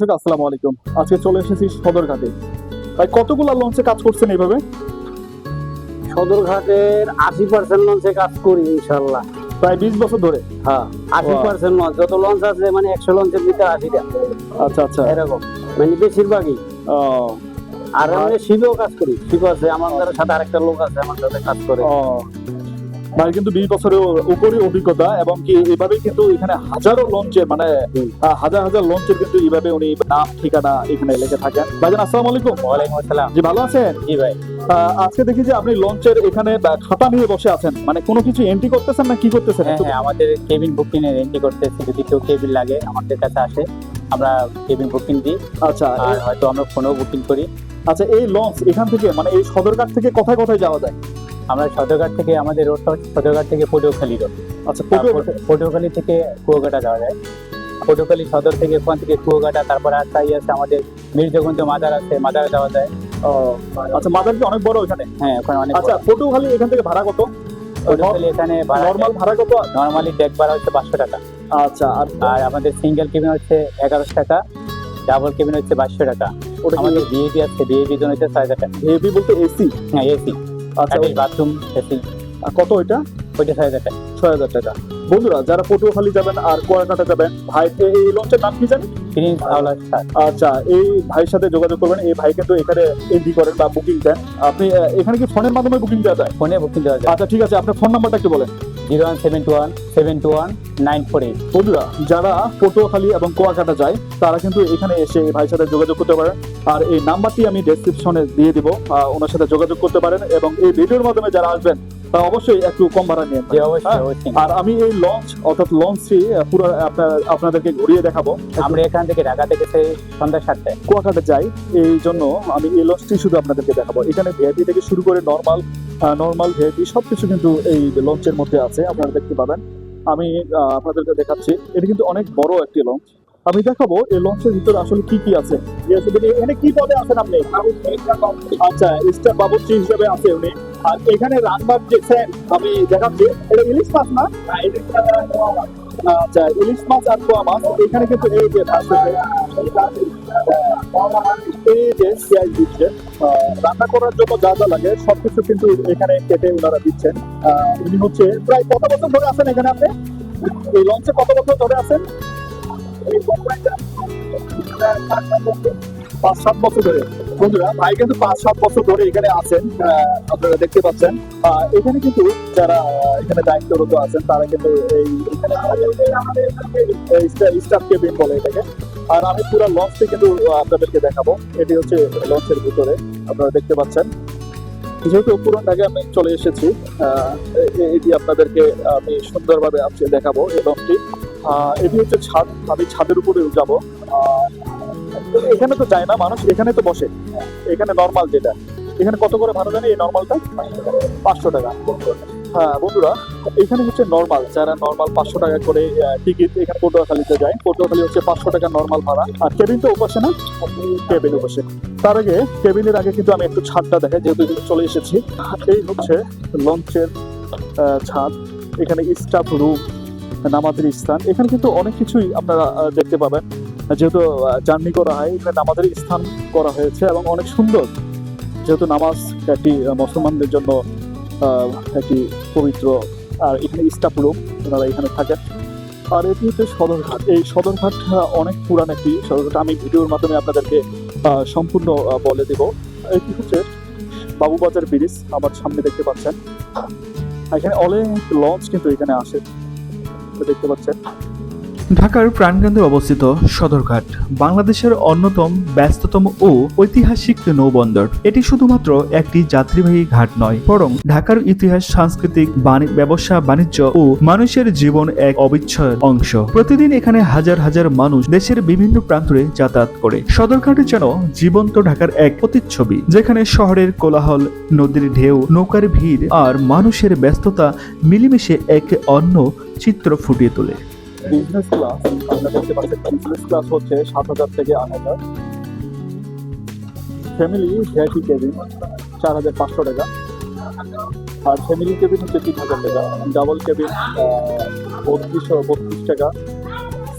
আসসালামু আলাইকুম। আজকে চলে এসেছি সদরঘাটে। ভাই কতগুলো লঞ্চে কাজ করছেন এইভাবে? সদরঘাটের আশি পার্সেন্ট লঞ্চে কাজ করি ইনশাল্লাহ প্রায় বিশ বছর ধরে? হ্যাঁ আশি পার্সেন্ট লঞ্চ যত লঞ্চ আছে মানে একশো লঞ্চের ভিতরে আশিটা। আচ্ছা আচ্ছা। এরকম। মানে বেশিরভাগই। আর আমি শিবেও কাজ করি। শিব আছে আমাদের সাথে আরেকটা লোক আছে আমার সাথে কাজ করে। ভাই কিন্তু বিশ বছরের উপরে অভিজ্ঞতা এবং কি এভাবেই কিন্তু এখানে হাজারো লঞ্চে মানে হাজার হাজার লঞ্চের কিন্তু এইভাবে উনি নাম ঠিকানা এখানে লিখে থাকেন। ভাইজান আসসালামু আলাইকুম। ওয়ালাইকুম আসসালাম। জি ভালো আছেন? জি ভাই। আজকে দেখি যে আপনি লঞ্চের এখানে খাতা নিয়ে বসে আছেন। মানে কোনো কিছু এন্ট্রি করতেছেন না কি করতেছেন? হ্যাঁ হ্যাঁ আমাদের কেবিন বুকিং এর এন্ট্রি করতেছি। যদি কেউ কেবিন লাগে আমাদের কাছে আসে। আমরা কেবিন বুকিং দিই। আচ্ছা আর হয়তো আমরা ফোনেও বুকিং করি। আচ্ছা এই লঞ্চ এখান থেকে মানে এই সদরঘাট থেকে কোথায় কোথায় যাওয়া যায়? আমরা সদরঘাট থেকে আমাদের রোডটা হচ্ছে সদরঘাট থেকে পটুয়াখালী রোড আচ্ছা পটুয়াখালী থেকে কুয়াকাটা যাওয়া যায়। পটুয়াখালী সদর থেকে ওখান থেকে কুয়াকাটা তারপরে ইয়ে আছে আমাদের মির্জাগঞ্জ মাদার আছে মাদারে যাওয়া যায়। ও, আচ্ছা মাদার কি অনেক বড় ওখানে? হ্যাঁ ওখানে অনেক আচ্ছা পটুখালি এখান থেকে ভাড়া কত? পটুয়াখালী এখানে নর্মাল ভাড়া কত? নর্মালি ডেক ভাড়া হচ্ছে পাঁচশো টাকা। আচ্ছা আর আমাদের সিঙ্গেল কেবিন হচ্ছে এগারোশো টাকা ডাবল কেবিন হচ্ছে বাইশশো টাকা। ওটা আমাদের বিএবি আছে বিএবি জন্য হচ্ছে ছয় হাজার টাকা। বলতে এসি হ্যাঁ এসি আচ্ছা বাথরুম এসি কত ওইটা? ওইটা ছয় হাজার টাকা ছয় হাজার টাকা। বন্ধুরা যারা পটুয়াখালী যাবেন আর কুয়াকাটা যাবেন ভাই এই লঞ্চের নাম কি জানেন আচ্ছা এই ভাইয়ের সাথে যোগাযোগ করবেন এই ভাই কিন্তু এখানে এন্ট্রি করেন বা বুকিং দেন। আপনি এখানে কি ফোনের মাধ্যমে বুকিং দেওয়া যায়? ফোনে বুকিং দেওয়া যায়। আচ্ছা ঠিক আছে আপনার ফোন নাম্বারটা একটু বলেন। Zero one seven two one, seven two one, nine four eight. বন্ধুরা, যারা পটুয়াখালী এবং কুয়াকাটা যায়, তারা কিন্তু এখানে এসে এই ভাইয়ের সাথে যোগাযোগ করতে পারেন। আর এই নাম্বারটি আমি ডেসক্রিপশনে দিয়ে দিব ওনার সাথে যোগাযোগ করতে পারেন। এবং এই ভিডিওর মাধ্যমে যারা আসবেন অবশ্যই একটু কম ভাড়া নিয়ে অবশ্যই আর আমি এই লঞ্চ অর্থাৎ লঞ্চটি পুরো আপনাদেরকে ঘুরিয়ে দেখাবো। আমরা এখান থেকে ঢাকা থেকে সেই সন্ধ্যা সাতটায়। কুয়াকাটা যাই এই জন্য আমি এই লঞ্চটি শুধু আপনাদেরকে দেখাবো। এখানে ভিআইপি থেকে শুরু করে নর্মাল নর্মাল ভিআইপি সবকিছু কিন্তু এই লঞ্চের মধ্যে আছে আপনারা দেখতে পাবেন। আমি আহ, আপনাদেরকে দেখাচ্ছি। এটা কিন্তু অনেক বড় একটি লঞ্চ আমি দেখাবো এই লঞ্চের ভিতরে আসলে কি কি আছে। এখানে কি পদে আছেন আপনি? আচ্ছা স্টার বাবুর্চি হিসেবে আছে উনি। আর এখানে রান্নার যে ফ্যান আমি দেখাচ্ছি। এটা ইলিশ মাছ না? আচ্ছা ইলিশ মাছ আর পোয়া মাছ। এখানে কিন্তু এই যে এই যে পেঁয়াজ দিচ্ছে রান্না করার জন্য যা যা লাগে, সবকিছু কিন্তু এখানে কেটে ওনারা দিচ্ছেন। উনি হচ্ছে প্রায় কত বছর ধরে আছেন এখানে আপনি? এই লঞ্চে কত বছর ধরে আছেন? পাঁচ সাত বছর ধরে। বন্ধুরা, ভাই কিন্তু পাঁচ সাত বছর ধরে এখানে আছেন আপনারা দেখতে পাচ্ছেন। এখানে কিন্তু যারা এখানে দায়িত্বরত আছেন, তারা কিন্তু এই এখানে স্টাফ কেবিন বলে এটাকে। আর আমি পুরো লঞ্চটি কিন্তু আপনাদেরকে দেখাবো। এটি হচ্ছে লঞ্চের ভিতরে, আপনারা দেখতে পাচ্ছেন। যেহেতু পুরান ঢাকা আমি চলে এসেছি এটি আপনাদেরকে আমি সুন্দরভাবে আজকে দেখাবো এই লঞ্চটি এটি হচ্ছে ছাদ, আমি ছাদের উপরে যাব। এখানে তো যায় না, মানুষ এখানে তো বসে। এখানে নর্মাল যেটা। এখানে কত করে ভাড়া জানি এই নর্মালটা পাঁচশো টাকা। হ্যাঁ বন্ধুরা, এখানে হচ্ছে নর্মাল যারা নর্মাল পাঁচশো টাকা করে টিকিট এখানে পটুয়াখালীতে যায়, পটুয়াখালী হচ্ছে পাঁচশো টাকা নর্মাল ভাড়া। আর কেবিন তো উপাসে না? কেবিন উপাসে তার আগে কেবিনের আগে কিন্তু আমি একটু ছাদটা দেখাই, যেহেতু এখানে চলে এসেছি। এই হচ্ছে লঞ্চের ছাদ। এখানে স্টাফ রুম নামাজের স্থান। এখানে কিন্তু অনেক কিছুই আপনারা দেখতে পাবেন। যেহেতু জার্নি করা হয় এখানে নামাজের স্থান করা হয়েছে এবং অনেক সুন্দর। যেহেতু নামাজ একটি মুসলমানদের জন্য একটি পবিত্র আর এখানে স্টাফ রুম ওনারা এখানে থাকেন। আর এটি হচ্ছে সদরঘাট। এই সদরঘাট অনেক পুরান একটি সদরঘাট। আমি ভিডিওর মাধ্যমে আপনাদেরকে সম্পূর্ণ বলে দেব। এটি হচ্ছে বাবুবাজার ব্রিজ, আমার সামনে দেখতে পাচ্ছেন। এখানে অনেক লঞ্চ কিন্তু এখানে আসে। দেখতে পাচ্ছেন। ঢাকার প্রাণকেন্দ্রে অবস্থিত সদরঘাট, বাংলাদেশের অন্যতম ব্যস্ততম ও ঐতিহাসিক নৌবন্দর। এটি শুধুমাত্র একটি যাত্রীবাহী ঘাট নয়, বরং ঢাকার ইতিহাস, সাংস্কৃতিক ব্যবসা, বাণিজ্য ও মানুষের জীবন এক অবিচ্ছেদ অংশ। প্রতিদিন এখানে হাজার হাজার মানুষ দেশের বিভিন্ন প্রান্তরে যাতায়াত করে। সদরঘাটে যেন জীবন্ত ঢাকার এক প্রতিচ্ছবি, যেখানে শহরের কোলাহল, নদীর ঢেউ, নৌকার ভিড় আর মানুষের ব্যস্ততা মিলেমিশে এক অন্য চিত্র ফুটিয়ে তোলে। বিজনেস ক্লাস আপনারা দেখতে পাচ্ছেন বিজনেস ক্লাস হচ্ছে সাত হাজার থেকে আট হাজার। ফ্যামিলি ভিআইপি কেবিন চার হাজার পাঁচশো টাকা। আর ফ্যামিলি কেবিন হচ্ছে তিন হাজার টাকা। ডাবল কেবিন বত্রিশশো, বত্রিশ টাকা।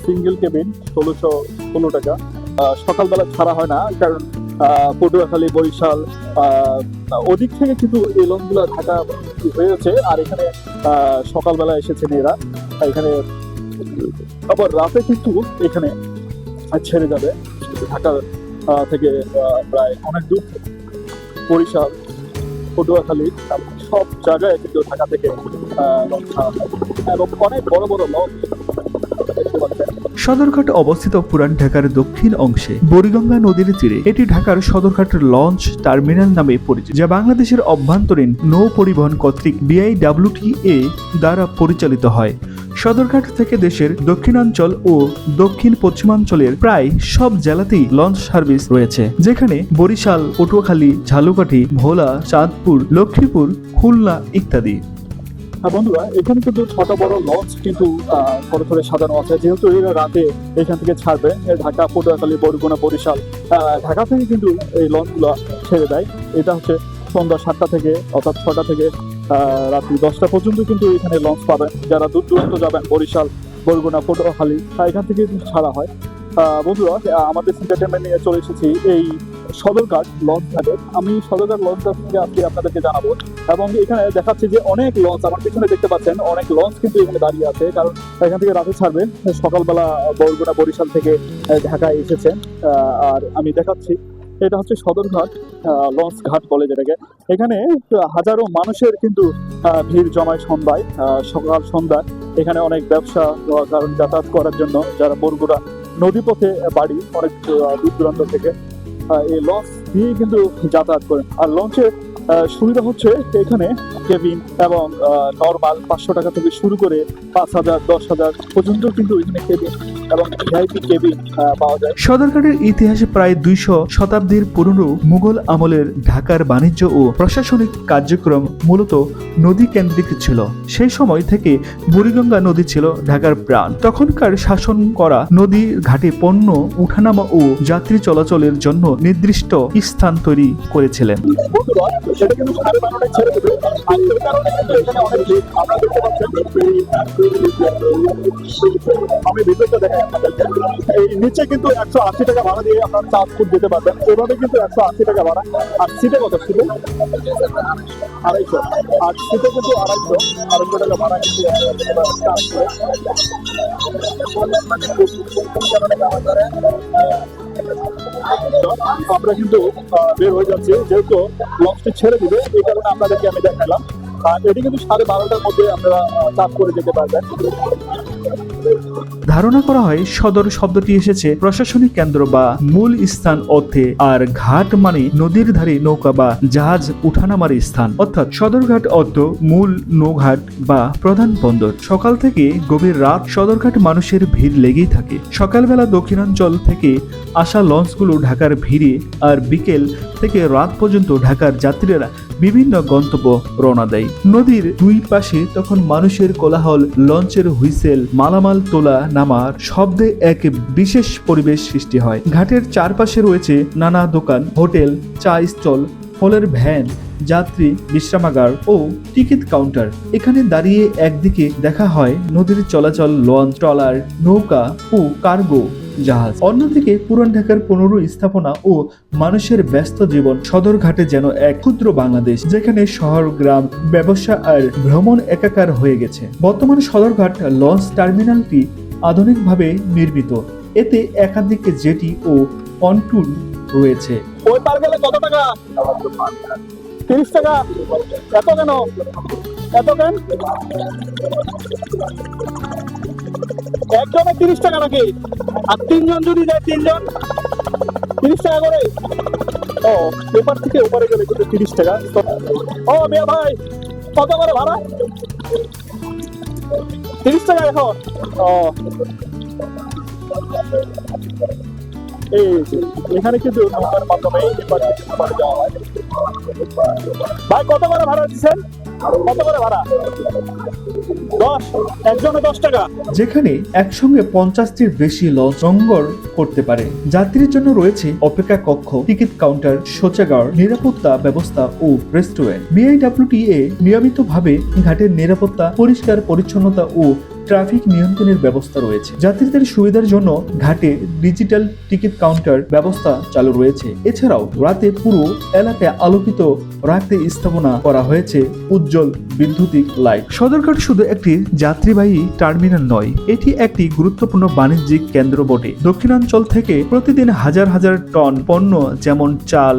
সিঙ্গেল কেবিন ষোলোশো, ষোলো টাকা। সকালবেলা ছাড়া হয় না, কারণ পটুয়াখালী, বরিশাল ওদিক থেকে কিন্তু এই লোনগুলো ঢাকা হয়েছে। আর এখানে সকালবেলা এসেছেন এরা এখানে আবার রাতে কিন্তু এখানে ছেড়ে যাবে। ঢাকা থেকে প্রায় অনেক দূর। বরিশাল, পটুয়াখালী সব জায়গায় কিন্তু ঢাকা থেকে এবং অনেক বড় বড় লঞ্চ সদরঘাট অবস্থিত পুরান ঢাকার দক্ষিণ অংশে বুড়িগঙ্গা নদীর তীরে এটি ঢাকার সদরঘাট লঞ্চ টার্মিনাল নামে পরিচিত, যা বাংলাদেশের অভ্যন্তরীণ নৌ পরিবহন কর্তৃক বিআইডাব্লিউটিএ দ্বারা পরিচালিত হয়। সদরঘাট থেকে দেশের দক্ষিণাঞ্চল ও দক্ষিণ পশ্চিমাঞ্চলের প্রায় সব জেলাতেই লঞ্চ সার্ভিস রয়েছে। যেখানে বরিশাল, পটুয়াখালী, ঝালুকাঠি, ভোলা, চাঁদপুর, লক্ষ্মীপুর, খুলনা ইত্যাদি। হ্যাঁ বন্ধুরা, এখানে কিন্তু ছোট বড় লঞ্চ কিন্তু করে করে সাজানো আছে। যেহেতু এরা রাতে এখান থেকে ছাড়বে ঢাকা, পটুয়াখালী, বরগুনা, বরিশাল ঢাকা থেকে কিন্তু এই লঞ্চগুলো ছেড়ে দেয়। এটা হচ্ছে সন্ধ্যা সাতটা থেকে, অর্থাৎ ছটা থেকে রাত্রি দশটা পর্যন্ত কিন্তু এখানে লঞ্চ পাবেন। যারা দূর দূরান্ত যাবেন, বরিশাল, বরগুনা পটুয়াখালী এখান থেকে ছাড়া হয়। বন্ধুরা আমাদের এন্টারটেনমেন্ট নিয়ে চলে এসেছি এই সদরঘাট লঞ্চ ঘাটে। আমি সদরঘাট লঞ্চ ঘাট থেকে আজকে আপনাদেরকে জানাব এবং এখানে দেখাচ্ছি যে অনেক লঞ্চ আমার পিছনে দেখতে পাচ্ছেন, অনেক লঞ্চ কিন্তু এখানে দাঁড়িয়ে আছে। কারণ এখান থেকে রাতে ছাড়বে সকালবেলা বরগুনা, বরিশাল থেকে ঢাকায় এসেছেন। আর আমি দেখাচ্ছি এটা হচ্ছে সদরঘাট লঞ্চ ঘাট বলে যেটাকে। এখানে হাজারো মানুষের কিন্তু ভিড় জমায় সন্ধ্যায় সকাল সন্ধ্যা এখানে অনেক ব্যবসা কারণ, যাতায়াত করার জন্য, যারা বরগুনা নদীপথে বাড়ি, অনেক দূর দূরান্ত থেকে এই লঞ্চ দিয়ে কিন্তু যাতায়াত করেন। আর লঞ্চের সুবিধা হচ্ছে এখানে কেবিন এবং নর্মাল পাঁচশো টাকা থেকে শুরু করে পাঁচ হাজার, দশ হাজার পর্যন্ত কিন্তু এখানে কেবিন এবং ভিআইপি কেবিন পাওয়া যায়। সদরঘাটের ইতিহাসে প্রায় দুইশো শতাব্দীর পুরনো মুঘল আমলের ঢাকার বাণিজ্য ও প্রশাসনিক কার্যক্রম মূলত নদী কেন্দ্রিক ছিল। সেই সময় থেকে বুড়িগঙ্গা নদী ছিল ঢাকার প্রাণ। তখনকার শাসন করা নদীর ঘাটে পণ্য উঠানামা ও যাত্রী চলাচলের জন্য নির্দিষ্ট স্থান তৈরি করেছিলেন। সেটা কিন্তু ছেড়ে দেবে কারণে এখানে অনেক আপনারা দেখতে পাচ্ছেন আমি ভিতরটা দেখাই এই নিচে কিন্তু একশো আশি টাকা ভাড়া দিয়ে আপনার চাঁদপুর যেতে পারবেন। এভাবে কিন্তু একশো আশি টাকা ভাড়া। আর সিটে কত সিটে? আড়াইশো। আর সিটে কিন্তু আড়াইশো। আড়াইশো টাকা ভাড়া কিন্তু চাঁদপুরে আমরা কিন্তু বের হয়ে যাচ্ছি। যেহেতু লঞ্চটি ছেড়ে দিবে, এই কারণে আপনাদেরকে আমি দেখালাম। আর এটি কিন্তু সাড়ে বারোটার মধ্যে আপনারা চাপ করে যেতে পারবেন। ধারণা করা হয় সদর শব্দটি এসেছে প্রশাসনিক কেন্দ্র বা মূল স্থান অর্থে, আর ঘাট মানে নদীর ধারে নৌকা বা জাহাজ উঠানামার স্থান। অর্থাৎ সদরঘাট অর্থ মূল নৌঘাট বা প্রধান বন্দর। সকাল থেকে গভীর রাত সদরঘাট মানুষের ভিড় লেগেই থাকে। সকালবেলা দক্ষিণাঞ্চল থেকে আসা লঞ্চগুলো ঢাকার ভিড়ে, আর বিকেল থেকে রাত পর্যন্ত ঢাকার যাত্রীরা বিভিন্ন গন্তব্য রওনা দেয়। নদীর দুই পাশে তখন মানুষের কোলাহল, লঞ্চের হুইসেল, মালামাল তোলা, নামার শব্দে এক বিশেষ পরিবেশ সৃষ্টি হয়। ঘাটের চারপাশে রয়েছে নানা দোকান, হোটেল চা স্টল, ফলের ভ্যান, যাত্রী, বিশ্রামাগার ও টিকিট কাউন্টার। এখানে দাঁড়িয়ে একদিকে দেখা হয় নদীর চলাচল, লঞ্চ, ট্রলার, নৌকা ও কার্গো। জাহাজ। অন্যদিকে পুরান ঢাকার পনেরো স্থাপনা ও মানুষের ব্যস্ত জীবন সদরঘাটে যেন এক ক্ষুদ্র বাংলাদেশ, যেখানে শহর, গ্রাম, ব্যবসা আর ভ্রমণ একাকার হয়ে গেছে। বর্তমান সদরঘাট লঞ্চ টার্মিনালটি আধুনিকভাবে নির্মিত। এতে একাধিক জেটি ও পন্টুন রয়েছে। ওই পার গেলে কত টাকা? তিরিশ টাকা। এত কেন? এত কেন? একজনে তিরিশ টাকা নাকি? আর তিনজন যদি যায়, তিনজন। তিরিশ টাকা করে। ও, এপার থেকে ওপারে গেলে কিন্তু তিরিশ টাকা। ও, মিয়া ভাই, কত করে ভাড়া? তিরিশ টাকা এখন ও। এখানে কিন্তু নৌকার মাধ্যমে ভাই, কত করে ভাড়া দিচ্ছেন? যেখানে একসঙ্গে পঞ্চাশটির বেশি লঞ্চ নোঙ্গর করতে পারে। যাত্রীর জন্য রয়েছে অপেক্ষা কক্ষ, টিকিট কাউন্টার, শৌচাগার, নিরাপত্তা ব্যবস্থা ও রেস্টুরেন্ট। বিআইডব্লিউটিএ নিয়মিতভাবে ঘাটের নিরাপত্তা, পরিষ্কার, পরিচ্ছন্নতা ও ট্রাফিক নিয়ন্ত্রণের ব্যবস্থা রয়েছে। যাত্রীদের সুবিধার জন্য ঘাটে ডিজিটাল টিকিট কাউন্টার ব্যবস্থা চালু রয়েছে। এছাড়াও রাতে পুরো এলাকায় আলোকিত রাখতে স্থাপনা করা হয়েছে উজ্জ্বল বিদ্যুতিক লাইট। সদরঘাট শুধু একটি যাত্রীবাহী টার্মিনাল নয়, এটি একটি গুরুত্বপূর্ণ বাণিজ্যিক কেন্দ্র বটে। দক্ষিণাঞ্চল থেকে প্রতিদিন হাজার হাজার টন পণ্য যেমন চাল,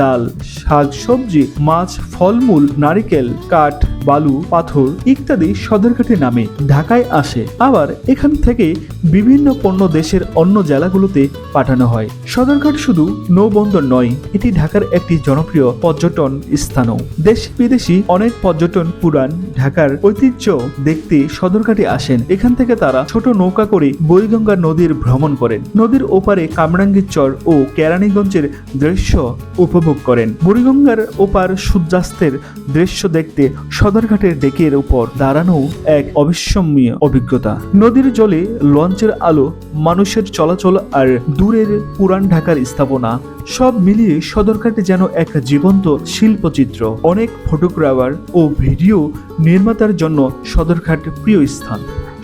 ডাল, শাক, সবজি, মাছ, ফলমূল, নারিকেল, কাঠ বালু, পাথর ইত্যাদি সদরঘাটে নামে ঢাকায় আসে। আবার এখান থেকে বিভিন্ন পণ্য দেশের অন্য জেলাগুলোতে পাঠানো হয়। সদরঘাট শুধু নৌবন্দর নয়, এটি ঢাকার একটি জনপ্রিয় পর্যটন স্থানও। দেশ বিদেশি অনেক পর্যটন পুরাণ ঢাকার ঐতিহ্য দেখতে সদরঘাটে আসেন। এখান থেকে তারা ছোট নৌকা করে বৈগঙ্গা নদীর ভ্রমণ করেন। নদীর ওপারে কামরাঙ্গীর চর ও কেরানীগঞ্জের দৃশ্য উপভোগ করেন। বুড়িগঙ্গার ওপার সূর্যাস্তের দৃশ্য দেখতে সদরঘাটের ডেকের উপর দাঁড়ানো এক অবিস্মরণীয় অভিজ্ঞতা। নদীর জলে লঞ্চের আলো, মানুষের চলাচল আর দূরের পুরান ঢাকার স্থাপনা সব মিলিয়ে সদরঘাটে যেন এক জীবন্ত শিল্পচিত্র। অনেক ফটোগ্রাফার ও ভিডিও নির্মাতার জন্য সদরঘাট প্রিয় স্থান।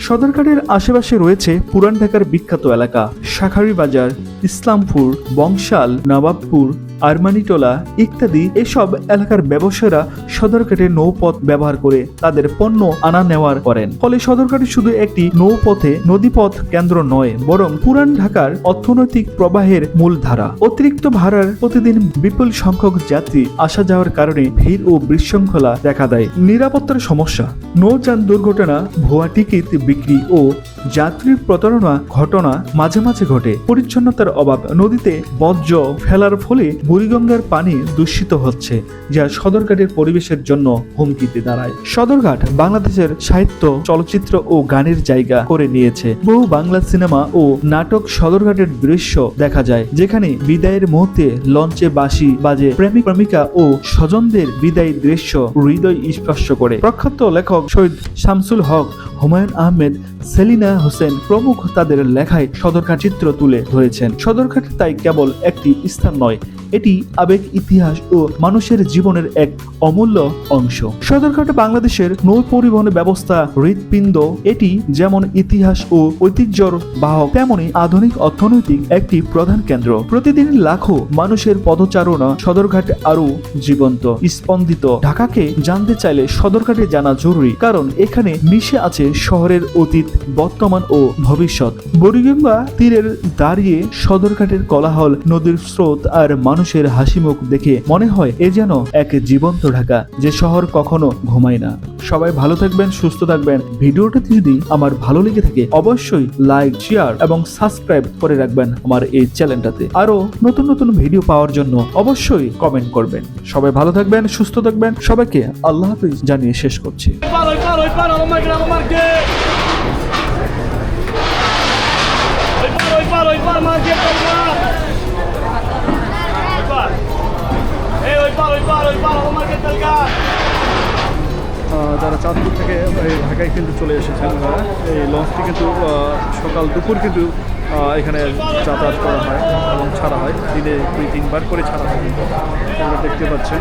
সদরঘাটের আশেপাশে রয়েছে পুরান ঢাকার বিখ্যাত এলাকা শাখারি বাজার ইসলামপুর, বংশাল, নবাবপুর আরমানিটোলা ইত্যাদি এসব এলাকার ব্যবসায়ীরা সদরঘাটে নৌপথ ব্যবহার করে তাদের পণ্য আনা নেওয়ার করেন। ফলে সদরঘাটে শুধু একটি নৌপথে নদীপথ কেন্দ্র নয়, বরং পুরান ঢাকার অর্থনৈতিক প্রবাহের মূল ধারা অতিরিক্ত ভাড়ার প্রতিদিন বিপুল সংখ্যক যাত্রী আসা যাওয়ার কারণে ভিড় ও বিশৃঙ্খলা দেখা দেয়। নিরাপত্তার সমস্যা। নৌযান দুর্ঘটনা, ভুয়া টিকিট বিক্রি ও যাত্রীর প্রতারণা ঘটনা মাঝে মাঝে ঘটে। পরিচ্ছন্নতার অভাব। নদীতে বর্জ্য ফেলার ফলে বুড়িগঙ্গার পানি দূষিত হচ্ছে, যা সদরঘাটের পরিবেশের জন্য হুমকিতে দাঁড়ায়। সদরঘাট বাংলাদেশের সাহিত্য, চলচ্চিত্র ও গানের জায়গা করে নিয়েছে। বহু বাংলা সিনেমা ও নাটক সদরঘাটের দৃশ্য দেখা যায়, যেখানে বিদায়ের মুহূর্তে লঞ্চে বাসি বাজে প্রেমিক প্রেমিকা ও স্বজনদের বিদায় দৃশ্য হৃদয় স্পর্শ করে। প্রখ্যাত লেখক শহীদ শামসুল হক, হুমায়ুন আহমেদ, সেলিনা হোসেন প্রমুখ তাদের লেখায় সদরঘাট চিত্র তুলে ধরেছেন। সদরঘাট তাই কেবল একটি স্থান নয় এটি আবেগ, ইতিহাস ও মানুষের জীবনের এক অমূল্য অংশ। সদরঘাট বাংলাদেশের নৌ পরিবহন ব্যবস্থা হৃৎপিণ্ড, এটি যেমন ইতিহাস ও ঐতিহ্যর বাহক, তেমনি আধুনিক অর্থনৈতিক একটি প্রধান কেন্দ্র। প্রতিদিন লাখো মানুষের পদচারণা সদরঘাট আরও জীবন্ত, স্পন্দিত। ঢাকাকে জানতে চাইলে সদরঘাটে জানা জরুরি, কারণ এখানে মিশে আছে শহরের অতীত, বর্তমান ও ভবিষ্যৎ। বুড়িগঙ্গা তীরের দাঁড়িয়ে সদরঘাটের কোলাহল, নদীর স্রোত আর মানুষের হাসি মুখ দেখে মনে হয় এ যেন এক জীবন্ত ঢাকা যে শহর কখনো ঘুমায় না সবাই ভালো থাকবেন সুস্থ থাকবেন ভিডিওটাতে যদি আমার ভালো লেগে থাকে অবশ্যই লাইক শেয়ার এবং সাবস্ক্রাইব করে রাখবেন আমার এই চ্যানেলটাতে আরও নতুন নতুন ভিডিও পাওয়ার জন্য অবশ্যই কমেন্ট করবেন সবাই ভালো থাকবেন সুস্থ থাকবেন সবাইকে আল্লাহ হাফিজ জানিয়ে শেষ করছি Paro, paro, paro, যারা চাঁদপুর থেকে এই ঢাকায় কিন্তু চলে এসেছেন এই লঞ্চটি কিন্তু সকাল দুপুর কিন্তু এখানে যাতায়াত করা হয় এবং ছাড়া হয়। দিনে দুই তিনবার করে ছাড়া হয় কিন্তু। দেখতে পাচ্ছেন।